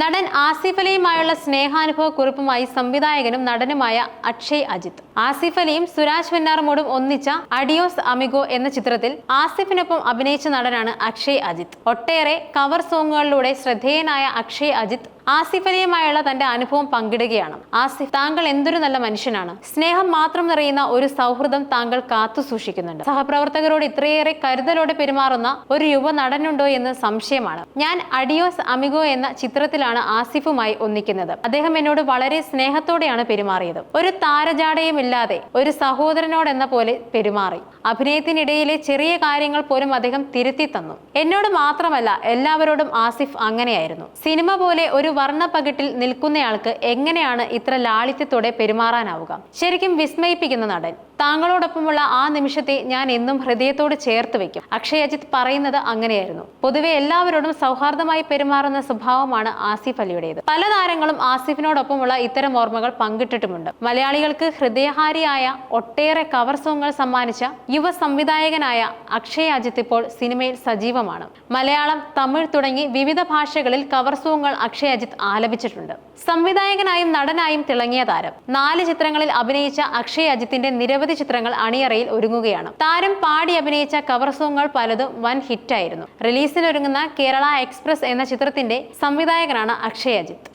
നടൻ ആസിഫ് അലിയുമായുള്ള സ്നേഹാനുഭവ കുറിപ്പുമായി സംവിധായകനും നടനുമായ അക്ഷയ് അജിത് ആസിഫ് അലിയും സുരാജ് വെന്നാറുമോടും ഒന്നിച്ച അഡിയോസ് അമിഗോ എന്ന ചിത്രത്തിൽ ആസിഫിനൊപ്പം അഭിനയിച്ച നടനാണ് അക്ഷയ് അജിത് ഒട്ടേറെ കവർ സോങ്ങുകളിലൂടെ ശ്രദ്ധേയനായ അക്ഷയ് അജിത് ആസിഫ് അലിയുമായുള്ള തന്റെ അനുഭവം പങ്കിടുകയാണ്. ആസിഫ് താങ്കൾ എന്തൊരു നല്ല മനുഷ്യനാണ്. സ്നേഹം മാത്രം നിറയുന്ന ഒരു സൗഹൃദം താങ്കൾ കാത്തു സൂക്ഷിക്കുന്നുണ്ട്. സഹപ്രവർത്തകരോട് ഇത്രയേറെ കരുതലോടെ പെരുമാറുന്ന ഒരു യുവ നടനുണ്ടോ എന്ന് സംശയമാണ്. ഞാൻ അഡിയോസ് അമിഗോ എന്ന ചിത്രത്തിലാണ് ആസിഫുമായി ഒന്നിക്കുന്നത്. അദ്ദേഹം എന്നോട് വളരെ സ്നേഹത്തോടെയാണ് പെരുമാറിയത്. ഒരു താരജാടയും ഇല്ലാതെ ഒരു സഹോദരനോടെന്ന പോലെ പെരുമാറി. അഭിനയത്തിനിടയിലെ ചെറിയ കാര്യങ്ങൾ പോലും അദ്ദേഹം തിരുത്തി തന്നു. എന്നോട് മാത്രമല്ല എല്ലാവരോടും ആസിഫ് അങ്ങനെയായിരുന്നു. സിനിമ പോലെ ഒരു വർണപ്പകിട്ടിൽ നിൽക്കുന്നയാൾക്ക് എങ്ങനെയാണ് ഇത്ര ലാളിത്യത്തോടെ പെരുമാറാനാവുക? ശരിക്കും വിസ്മയിപ്പിക്കുന്ന നടൻ. താങ്കളോടൊപ്പമുള്ള ആ നിമിഷത്തെ ഞാൻ എന്നും ഹൃദയത്തോട് ചേർത്ത് വെക്കും അക്ഷയ് അജിത് പറയുന്നത് അങ്ങനെയായിരുന്നു. പൊതുവെ എല്ലാവരോടും സൗഹാർദ്ദമായി പെരുമാറുന്ന സ്വഭാവമാണ് ആസിഫ് അലിയുടേത്. പല താരങ്ങളും ആസിഫിനോടൊപ്പമുള്ള ഇത്തരം ഓർമ്മകൾ പങ്കിട്ടിട്ടുമുണ്ട്. മലയാളികൾക്ക് ഹൃദയഹാരിയായ ഒട്ടേറെ കവർ സോങ്ങുകൾ സമ്മാനിച്ച യുവ സംവിധായകനായ അക്ഷയ് അജിത്ത് ഇപ്പോൾ സിനിമയിൽ സജീവമാണ്. മലയാളം തമിഴ് തുടങ്ങി വിവിധ ഭാഷകളിൽ കവർ സോങ്ങുകൾ അക്ഷയ് അജിത്ത് ആലപിച്ചിട്ടുണ്ട്. സംവിധായകനായും നടനായും തിളങ്ങിയ താരം. നാല് ചിത്രങ്ങളിൽ അഭിനയിച്ച അക്ഷയ് അജിത്തിന്റെ നിരവധി ചിത്രങ്ങൾ അണിയറയിൽ ഒരുങ്ങുകയാണ്. താരം പാടി അഭിനയിച്ച കവർ സോങ്ങുകൾ പലതും വൻ ഹിറ്റായിരുന്നു റിലീസിനൊരുങ്ങുന്ന കേരള എക്സ്പ്രസ് എന്ന ചിത്രത്തിന്റെ സംവിധായകനാണ് അക്ഷയ് അജിത്ത്